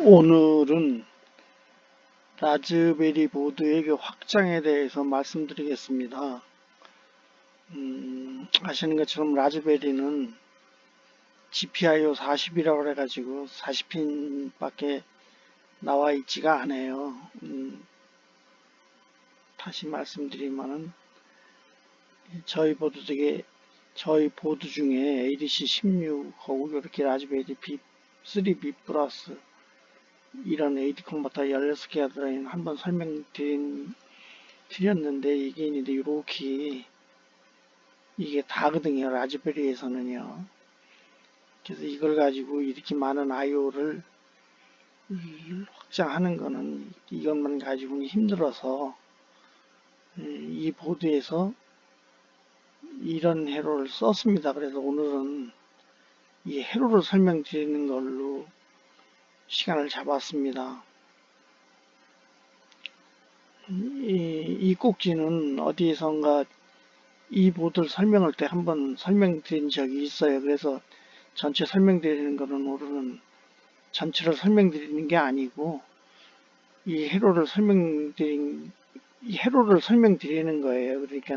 오늘은 라즈베리 보드의 그 확장에 대해서 말씀드리겠습니다. 음, 아시는 것처럼 라즈베리는 GPIO 40이라고 해가지고 40핀 밖에 나와 있지가 않아요. 음, 다시 말씀드리면은 저희 보드 중에 저희 보드 중에 ADC 16하고 이렇게 라즈베리 B3B 플러스 이런 AD 컨버터 16개가 들어있는 한번 설명드린 드렸는데 이게 있는데 이렇게 이게 다거든요 라즈베리에서는요 그래서 이걸 가지고 이렇게 많은 IO를 확장하는 거는 이것만 가지고는 힘들어서 이 보드에서 이런 회로를 썼습니다. 그래서 오늘은 이 회로를 설명드리는 걸로 시간을 잡았습니다. 이, 이 꼭지는 어디에선가 이 보드를 설명할 때 한번 설명드린 적이 있어요. 그래서 전체 설명드리는 거는 오늘은 전체를 설명드리는 게 아니고 이 회로를 설명드린 이 회로를 설명드리는 거예요. 그러니까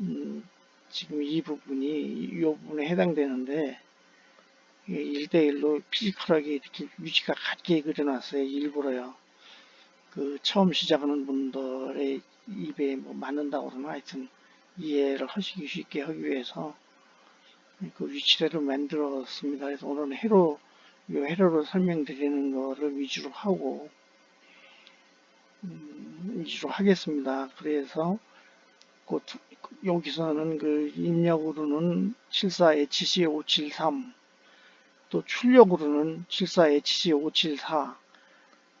음, 지금 이 부분이 이 부분에 해당되는데 1대1로 피지컬하게 이렇게 위치가 같게 그려놨어요. 일부러요. 그 처음 시작하는 분들의 입에 뭐 맞는다고 하면 하여튼 이해를 하시기 쉽게 하기 위해서 그 위치대로 만들었습니다. 그래서 오늘은 회로, 이 회로를 설명드리는 거를 위주로 하고, 음, 위주로 하겠습니다. 그래서 그, 여기서는 그 입력으로는 74HC573 또 출력으로는 74HC574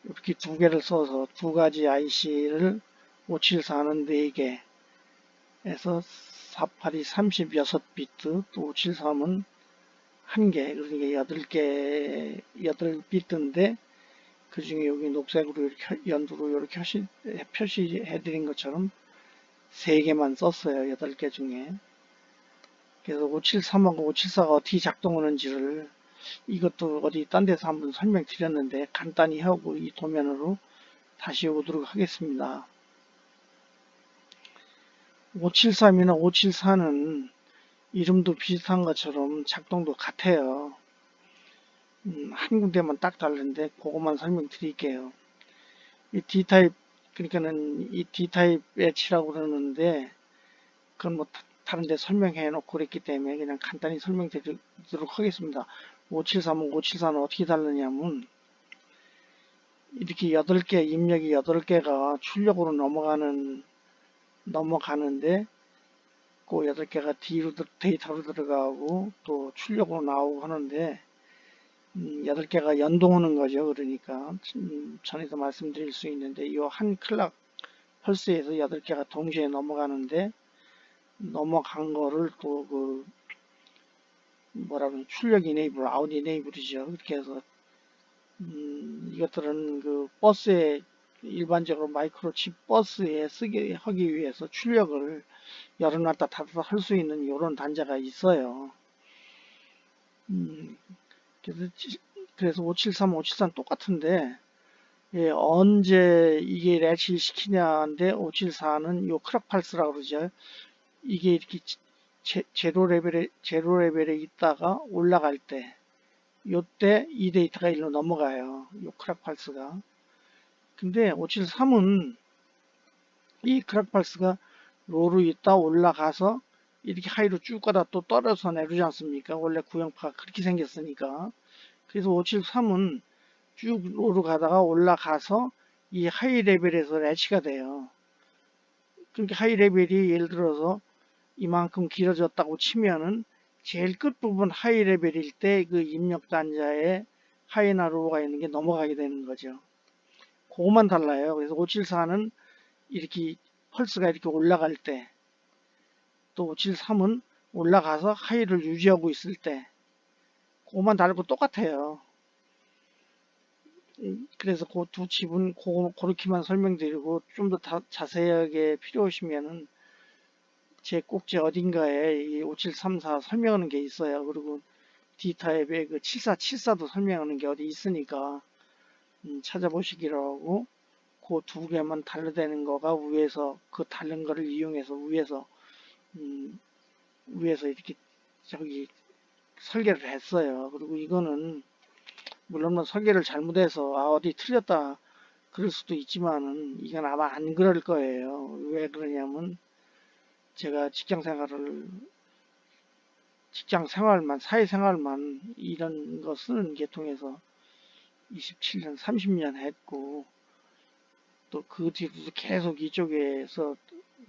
이렇게 두 개를 써서 두 가지 IC를 574는 4개 에서 48이 36비트 또 573은 1개 그러니까 8개 8비트인데 그 중에 여기 녹색으로 이렇게 연두로 이렇게 표시해 드린 것처럼 3개만 썼어요 8개 중에. 그래서 573하고 574가 어떻게 작동하는지를 이것도 어디 딴 데서 한번 설명드렸는데 간단히 하고 이 도면으로 다시 오도록 하겠습니다. 573이나 574는 이름도 비슷한 것처럼 작동도 같아요. 음, 한 군데만 딱 다른데 그것만 설명드릴게요. 이 D타입 그러니까는 이 D타입 엣치라고 그러는데 그건 뭐 다른 데 설명해 놓고 그랬기 때문에 그냥 간단히 설명드리도록 하겠습니다. 573은 574는 어떻게 다르냐면 이렇게 8개 입력이 8개가 출력으로 넘어가는 넘어가는데 그 8개가 뒤로 데이터로 들어가고 또 출력으로 나오고 하는데 음, 8개가 연동하는 거죠. 그러니까 음, 전에도 말씀드릴 수 있는데 이 한 클락 펄스에서 8개가 동시에 넘어가는데 넘어간 거를 또 그 뭐라 그러면 출력 이네이블, 아웃 이네이블이죠. 그렇게 해서 음, 이것들은 그 버스에 일반적으로 마이크로칩 버스에 쓰게 하기 위해서 출력을 열어놨다 닫아서 할수 있는 이런 단자가 있어요. 음, 그래서, 그래서 573, 573 똑같은데 예, 언제 이게 레치를 시키냐인데 574는 요 크락팔스라고 그러죠. 이게 이렇게 제, 로 레벨에 제로 레벨에 있다가 올라갈 때 요때 이 데이터가 일로 넘어가요. 요 크락 팔스가. 근데 573은 이 크락 팔스가 로로 있다 올라가서 이렇게 하이로 쭉 가다 또 떨어져 내려오지 않습니까? 원래 구형파가 그렇게 생겼으니까. 그래서 573은 쭉 로로 가다가 올라가서 이 하이 레벨에서 레치가 돼요. 그러니까 하이 레벨이 예를 들어서 이만큼 길어졌다고 치면은 제일 끝부분 하이 레벨일 때 그 입력 단자에 하이 나 로우가 있는 게 넘어가게 되는 거죠. 그것만 달라요. 그래서 574는 이렇게 펄스가 이렇게 올라갈 때, 또 573은 올라가서 하이를 유지하고 있을 때, 그것만 다르고 똑같아요. 그래서 그두 칩은 그렇게만 설명드리고 좀 더 자세하게 필요하시면은 제 꼭지 어딘가에 이 5734 설명하는 게 있어요. 그리고 D타입의 그 7474도 설명하는 게 어디 있으니까 음, 찾아보시기로 하고 그 두 개만 달려되는 거가 위에서 그 다른 거를 이용해서 위에서 음, 위에서 이렇게 저기 설계를 했어요. 그리고 이거는 물론 뭐 설계를 잘못해서 아 어디 틀렸다 그럴 수도 있지만은 이건 아마 안 그럴 거예요. 왜 그러냐면 제가 직장 생활을 직장 생활만 사회 생활만 이런 거 쓰는 계통에서 27년 30년 했고 또 그 뒤로도 계속 이쪽에서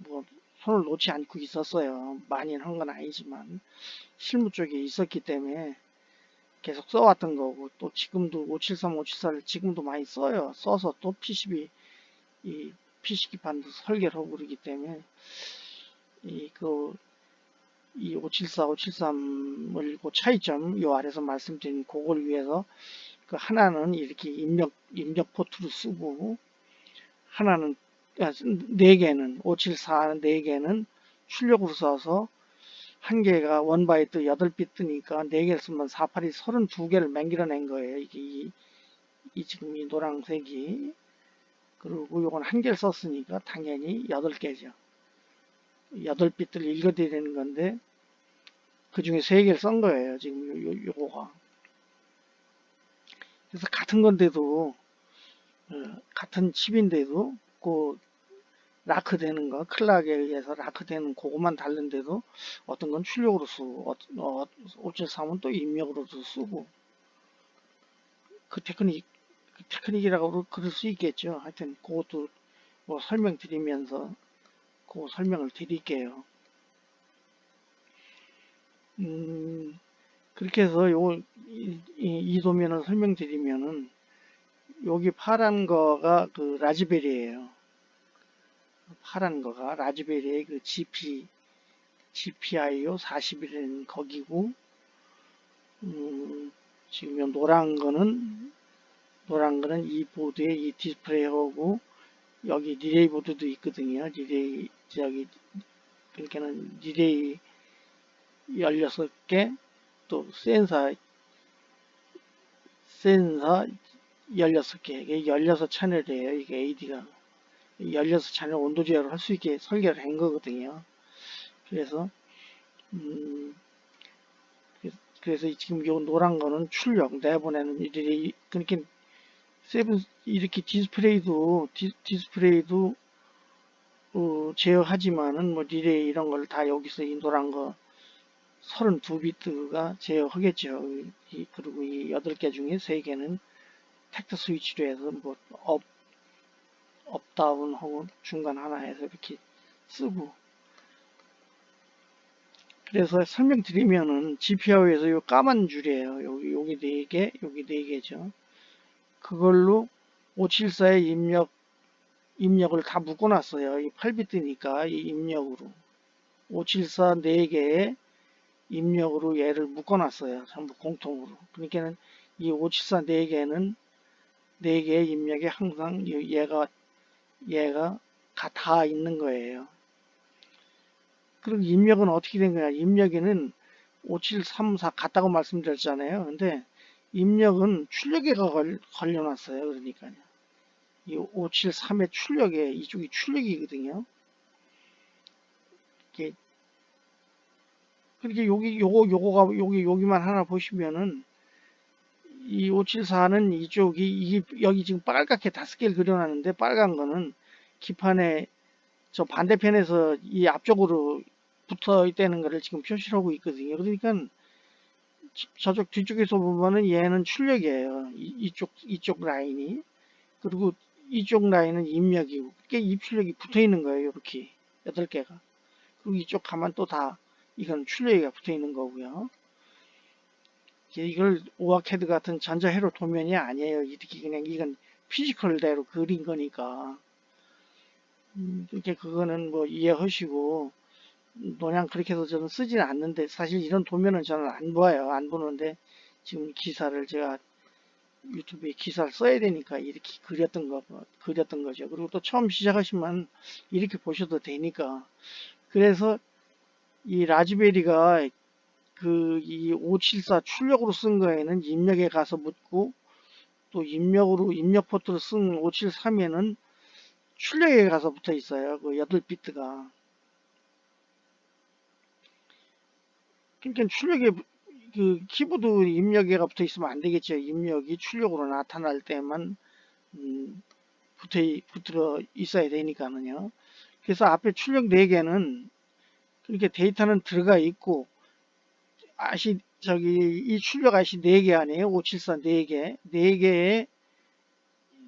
뭐 손을 놓지 않고 있었어요. 많이는 한 건 아니지만 실무 쪽에 있었기 때문에 계속 써왔던 거고 또 지금도 573, 574를 지금도 많이 써요. 써서 또 PCB 이 PC기판도 설계를 하고 그러기 때문에 이 그 이 574, 573을 그 차이점 요 아래서 말씀드린 그걸 위해서 그 하나는 이렇게 입력 입력 포트로 쓰고 하나는 아, 네 개는 574 네 개는 출력으로 써서 한 개가 원 바이트 8비트 뜨니까 4개를 쓰면 48이 32개를 맹길어낸 거예요. 이게 이, 이 지금 이 노란색이 그리고 요건 한 개를 썼으니까 당연히 8개죠. 8비트를 읽어드리는 건데 그 중에 3개를 쓴 거예요. 지금 요, 요, 요거가. 그래서 같은 건데도 어, 같은 칩인데도 그 라크 되는 거, 클락에 의해서 라크 되는 그것만 다른데도 어떤 건 출력으로 쓰고, 어, 573은 또 입력으로도 쓰고, 그 테크닉, 그 테크닉이라고 그럴 수 있겠죠. 하여튼 그것도 뭐 설명드리면서 그 설명을 드릴게요. 음, 그렇게 해서 요, 이, 이 도면을 설명드리면은, 여기 파란 거가 그 라즈베리예요. 파란 거가 라즈베리의 그 GP, GPIO 41이라는 거기고, 음, 지금 요 노란 거는, 노란 거는 이 보드에 이 디스플레이하고, 여기 리레이 보드도 있거든요. 리레이, 저기, 그러니까는 리레이 16개, 또 센서, 센서 16개, 이게 16 채널이에요. 이게 AD가. 16 채널 온도 제어를 할 수 있게 설계를 한 거거든요. 그래서, 음, 그래서 지금 요 노란 거는 출력, 내보내는 일이, 그렇게, 세븐, 이렇게 디스플레이도, 디, 디스플레이도, 어, 제어하지만은 뭐 리레이 이런 걸 다 여기서 이 노란 거 32비트가 제어하겠죠. 이, 그리고 이 8개 중에 3개는 텍트 스위치로 해서 뭐 업, 업 다운 하고 중간 하나 해서 이렇게 쓰고 그래서 설명드리면은 GPIO에서 요 까만 줄이에요. 여기 여기 4개, 여기 4개죠. 그걸로 574의 입력 입력을 다 묶어놨어요. 이 8비트니까 이 입력으로 574 4개의 입력으로 얘를 묶어놨어요. 전부 공통으로. 그러니까는 이 574 4개는 4개의 입력에 항상 얘가 얘가 다 있는 거예요. 그리고 입력은 어떻게 된 거야? 입력에는 5734 같다고 말씀드렸잖아요. 근데 입력은 출력에가 걸, 걸려놨어요. 그러니까요. 이 573의 출력에 이쪽이 출력이거든요. 이게 그렇게 여기 요거 요거가 여기 여기만 하나 보시면은 이 574는 이쪽이 이 여기 지금 빨갛게 다섯 개를 그려놨는데 빨간 거는 기판에 저 반대편에서 이 앞쪽으로 붙어 있다는 것을 지금 표시를 하고 있거든요. 그러니까 저쪽 뒤쪽에서 보면은 얘는 출력이에요. 이, 쪽 이쪽 라인이 그리고 이쪽 라인은 입력이고 그게 입출력이 붙어 있는 거예요. 이렇게 여덟 개가 그리고 이쪽 가만 또 다 이건 출력이가 붙어 있는 거고요. 이걸 오아캐드 같은 전자회로 도면이 아니에요. 이렇게 그냥 이건 피지컬대로 그린 거니까. 음, 이렇게 그거는 뭐 이해하시고 그냥 그렇게 해서 저는 쓰지는 않는데 사실 이런 도면은 저는 안 봐요. 안 보는데 지금 기사를 제가 유튜브에 기사를 써야 되니까 이렇게 그렸던 거 그렸던 거죠. 그리고 또 처음 시작하시면 이렇게 보셔도 되니까 그래서 이 라즈베리가 그 이 574 출력으로 쓴 거에는 입력에 가서 묻고 또 입력으로 입력 포트로 쓴 573에는 출력에 가서 붙어 있어요. 그 8비트가. 그러니까 출력에 그 키보드 입력에가 붙어 있으면 안 되겠죠. 입력이 출력으로 나타날 때만 음, 붙어 붙어 있어야 되니까는요. 그래서 앞에 출력 4개는 그렇게 데이터는 들어가 있고 아시 저기 이 출력 아시 4개 아니에요. 574 4개. 4개에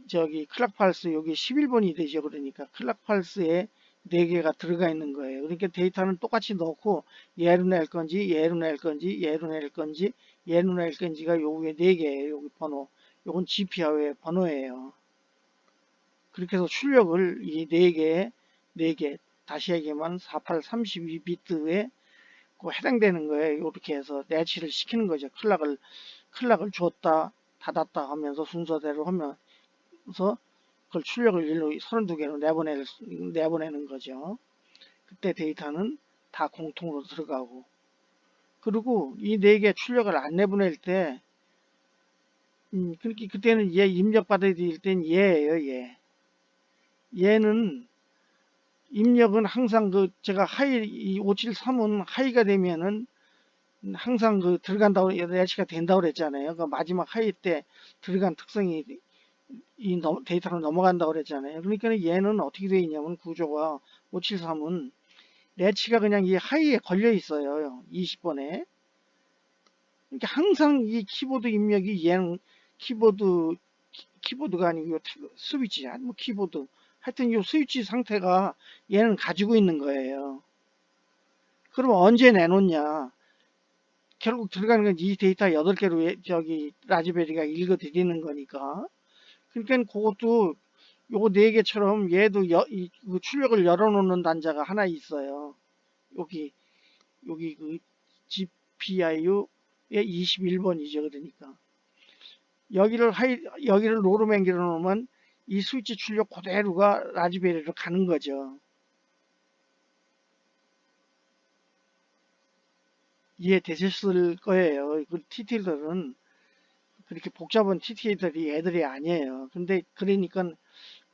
저기 클락팔스 여기 11번이 되죠. 그러니까 클락팔스에 4개가 들어가 있는 거예요. 그러니까 데이터는 똑같이 넣고 얘로 낼 건지 얘로 낼 건지 얘로 낼 건지 얘로 낼 건지가 요 위에 4개예요. 여기 번호. 요건 GPIO의 번호예요. 그렇게 해서 출력을 이 4개에 4개 다시 얘기하면 48 32비트에 그 해당되는 거예요. 이렇게 해서 내치를 시키는 거죠. 클락을 클락을 줬다 닫았다 하면서 순서대로 하면서 그걸 출력을 일로 32개로 내보낼, 내보내는 거죠. 그때 데이터는 다 공통으로 들어가고 그리고 이 네 개 출력을 안 내보낼 때 음, 그렇게 그때는 얘 입력받아야 될땐 얘예요, 얘. 얘는 입력은 항상 그 제가 하이 이 573은 하이가 되면은 항상 그 들어간다고 레시가 된다고 그랬잖아요. 그 마지막 하이 때 들어간 특성이 이 데이터로 넘어간다고 그랬잖아요. 그러니까 얘는 어떻게 되어 있냐면 구조가 573은 레치가 그냥 이 하이에 걸려 있어요. 20번에. 그러니까 항상 이 키보드 입력이 얘는 키보드 키보드가 아니고 스위치 아니 뭐 키보드 하여튼 이 스위치 상태가 얘는 가지고 있는 거예요. 그럼 언제 내놓냐? 결국 들어가는 건 이 데이터 8개로 저기 라즈베리가 읽어 드리는 거니까. 그러니까 그것도 요거 4개처럼 얘도 여, 이, 그 출력을 열어놓는 단자가 하나 있어요. 여기, 여기 그 GPIU의 21번이죠. 그러니까. 여기를 하이, 여기를 로로 맹기로 놓으면 이 스위치 출력 그대로가 라즈베리로 가는 거죠. 이해되셨을 거예요. 그 TT들은 그렇게 복잡한 TT들이 애들이 아니에요. 근데 그러니까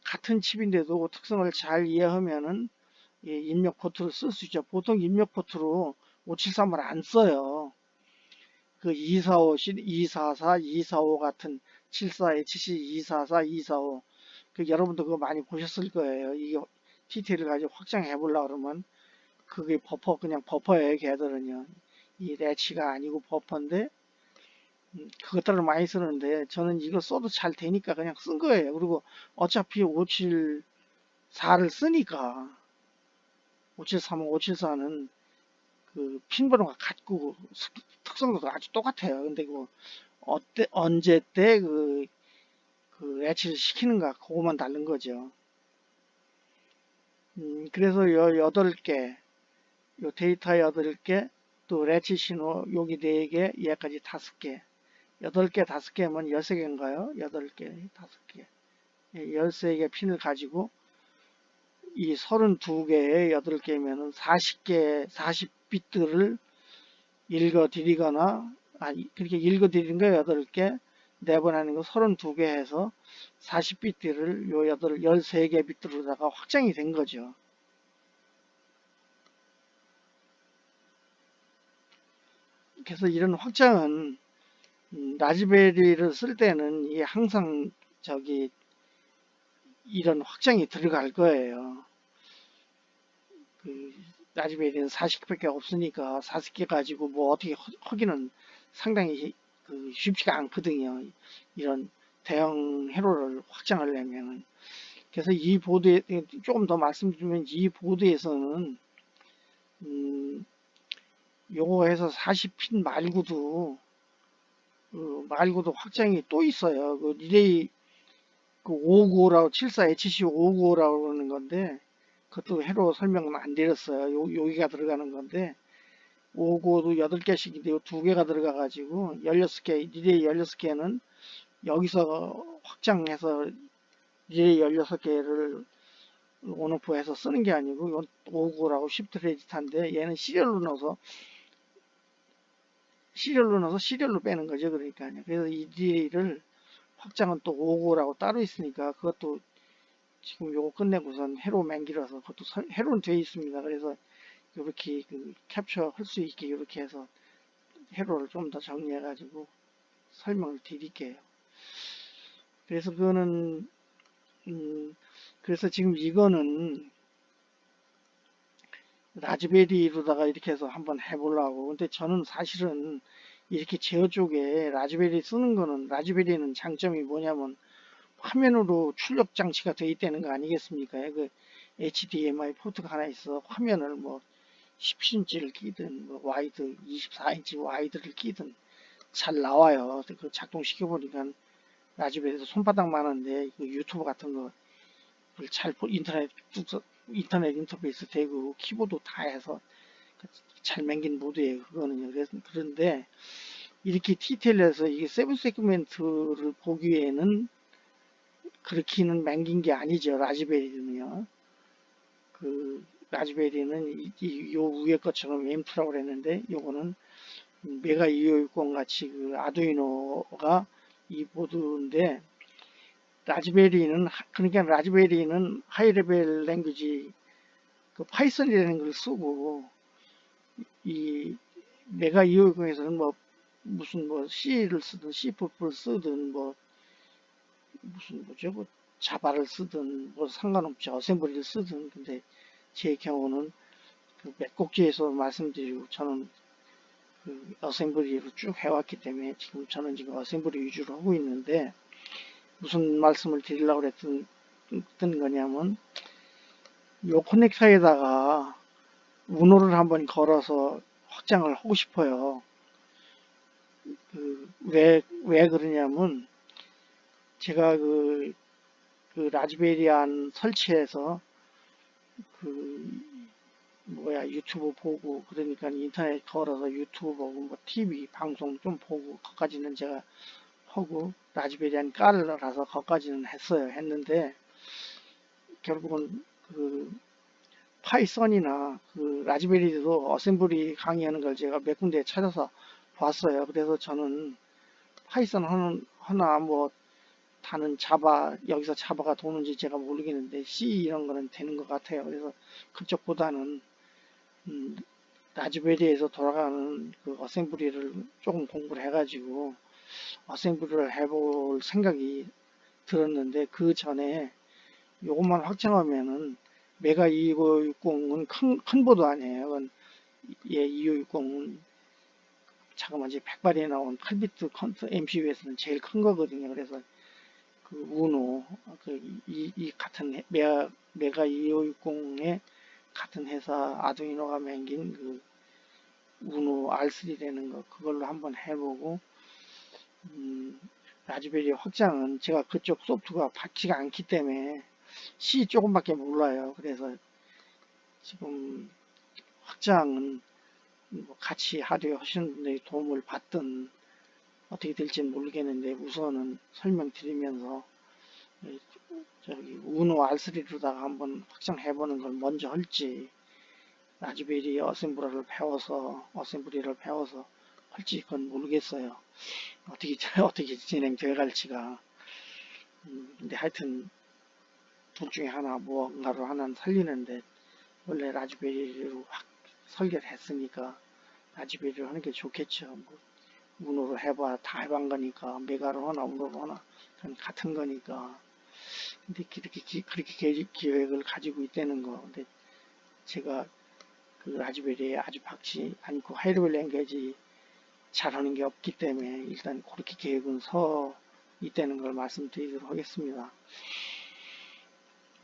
같은 칩인데도 특성을 잘 이해하면은 입력 포트를 쓸 수 있죠. 보통 입력 포트로 573을 안 써요. 그 245, 244, 245 같은 74H, 244, 245. 그 여러분도 그거 많이 보셨을 거예요. 이 TT를 가지고 확장해 보려고 그러면 그게 버퍼, 그냥 버퍼예요. 걔들은요. 이 레치가 아니고 버퍼인데 음, 그것들을 많이 쓰는데 저는 이거 써도 잘 되니까 그냥 쓴 거예요. 그리고 어차피 574를 쓰니까 573, 574는 그 핀번호가 같고 특성도 아주 똑같아요. 근데 그 어때 언제 때그 그 애치를 시키는가 그거만 다른 거죠. 음, 그래서 요 8개 요 데이터 8개 또 레치 신호 여기 4개 얘까지 5개 8개 5개면 13개인가요? 8개 5개 13개 핀을 가지고 이 32개에 8개면은 40개 40비트를 읽어 드리거나 아니 그렇게 읽어 드리는 거 8개 내보내는 거 32개 해서 40비트를 요 8, 13개 비트로다가 확장이 된 거죠. 그래서 이런 확장은 음, 라즈베리를 쓸 때는 이 항상 저기 이런 확장이 들어갈 거예요. 그 라즈베리는 40개밖에 없으니까 40개 가지고 뭐 어떻게 하기는 상당히 그 쉽지가 않거든요. 이런 대형 회로를 확장하려면. 그래서 이 보드에 조금 더 말씀드리면 이 보드에서는 음, 요거 해서 40핀 말고도 그 말고도 확장이 또 있어요. 그 리레이 그 595라고 74HC 595라고 그러는 건데 그것도 해로 설명은 안 드렸어요. 요, 여기가 들어가는 건데 595도 8개씩인데 2개가 들어가 가지고 16개 리레이 16개는 여기서 확장해서 리레이 16개를 온오프해서 쓰는 게 아니고 595라고 시프트 레지스터인데 얘는 시리얼로 넣어서 시리얼로 넣어서 시리얼로 빼는 거죠. 그러니까요. 그래서 이 딜을 확장은 또 5고라고 따로 있으니까 그것도 지금 요거 끝내고선 해로 맹기라서 그것도 설- 해로는 되어 있습니다. 그래서 이렇게 그 캡처 할 수 있게 이렇게 해서 해로를 좀 더 정리해 가지고 설명을 드릴게요. 그래서 그거는 음 그래서 지금 이거는 라즈베리로다가 이렇게 해서 한번 해보려고 근데 저는 사실은 이렇게 제어 쪽에 라즈베리 쓰는 거는 라즈베리는 장점이 뭐냐면 화면으로 출력 장치가 되어 있다는 거 아니겠습니까? 그 HDMI 포트가 하나 있어 화면을 뭐 10인치를 끼든 뭐 와이드 24인치 와이드를 끼든 잘 나와요. 그 작동시켜 보니까 라즈베리에서 손바닥 많은데 그 유튜브 같은 거를 잘 보- 인터넷 쭉 인터넷 인터페이스 되고 키보드 다 해서 잘 맹긴 모드예요. 그거는요. 그런데 이렇게 디테일해서 이게 세븐 세그멘트를 보기에는 그렇게는 맹긴 게 아니죠. 라즈베리는요. 그 라즈베리는 이, 이- 요 위에 것처럼 M2라고 그랬는데 요거는 메가 2560 같이 그 아두이노가 이 보드인데 라즈베리는 하- 그러니까 라즈베리는 하이레벨 랭귀지 그 파이썬이라는 걸 쓰고 이 메가 2560에서는 뭐 무슨 뭐 C를 쓰든 C++ 를 쓰든 뭐 무슨 뭐죠? 뭐 자바를 쓰든 뭐 상관없죠. 어셈블리를 쓰든. 근데 제 경우는 그 맥곡지에서 말씀드리고 저는 그 어셈블리로 쭉 해왔기 때문에 지금 저는 지금 어셈블리 위주로 하고 있는데 무슨 말씀을 드리려고 했던 거냐면 요 커넥터에다가 우노를 한번 걸어서 확장을 하고 싶어요. 그, 왜, 왜 그러냐면, 제가 그, 그 라즈베리안 설치해서, 그, 뭐야, 유튜브 보고, 그러니까 인터넷 걸어서 유튜브 보고, 뭐, TV 방송 좀 보고, 거기까지는 제가 하고, 라즈베리안 깔아서 거기까지는 했어요. 했는데, 결국은 그, 파이썬이나 그 라즈베리도 어셈블리 강의하는 걸 제가 몇 군데 찾아서 봤어요. 그래서 저는 파이썬 하나 뭐 다는 자바, 여기서 자바가 도는지 제가 모르겠는데 C 이런 거는 되는 것 같아요. 그래서 그쪽보다는 음, 라즈베리에서 돌아가는 그 어셈블리를 조금 공부를 해가지고 어셈블리를 해볼 생각이 들었는데 그 전에 요것만 확정하면은 메가 2560은 큰, 큰 보드 아니에요. 그건 얘 2560은 잠깐만 이제 100발이 나온 8비트 컨트 MCU에서는 제일 큰 거거든요. 그래서 그 우노 그 이, 이 같은 해- 메가 메가 2560의 같은 회사 아두이노가 맹긴 그 우노 R3 되는 거 그걸로 한번 해보고 음, 라즈베리 확장은 제가 그쪽 소프트가 받지가 않기 때문에 C 조금밖에 몰라요. 그래서 지금 확장은 뭐 같이 하려 하시는 분들이 도움을 받든 어떻게 될지는 모르겠는데 우선은 설명드리면서 예, 저기 우노 R3로다가 한번 확장해보는 걸 먼저 할지 라즈베리 어셈블러를 배워서 어셈블리를 배워서 할지 그건 모르겠어요. 어떻게 어떻게 진행되어 갈지가. 음, 근데 하여튼 둘 중에 하나 무언가로 하나는 살리는데 원래 라즈베리로 확 설계를 했으니까 라즈베리로 하는 게 좋겠죠. 뭐 우노로 해봐 다 해본 거니까 메가로 하나 우노로 하나 같은 거니까. 근데 그렇게 기, 그렇게 계- 계획을 가지고 있다는 거. 근데 제가 그 라즈베리에 아주 박지 않고 하이레벨 랭귀지 잘하는 게 없기 때문에 일단 그렇게 계획은 서 있다는 걸 말씀드리도록 하겠습니다.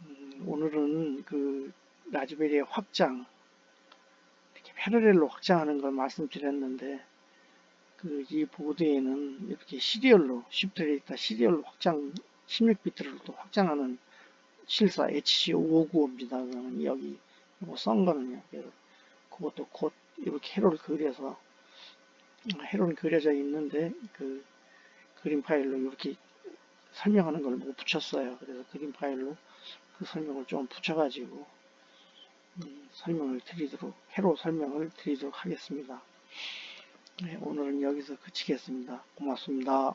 음, 오늘은 그 라즈베리의 확장, 이렇게 패러렐로 확장하는 걸 말씀드렸는데, 그 이 보드에는 이렇게 시리얼로, 쉽트에 있다 시리얼로 확장, 16비트를 또 확장하는 실사 HC559입니다. 그거는 여기, 뭐, 썬 거는요. 그것도 곧 이렇게 회로를 그려서, 회로는 그려져 있는데, 그 그림 파일로 이렇게 설명하는 걸 못 붙였어요. 그래서 그림 파일로 그 설명을 좀 붙여가지고 음, 설명을 드리도록 해로 설명을 드리도록 하겠습니다. 네, 오늘은 여기서 그치겠습니다. 고맙습니다.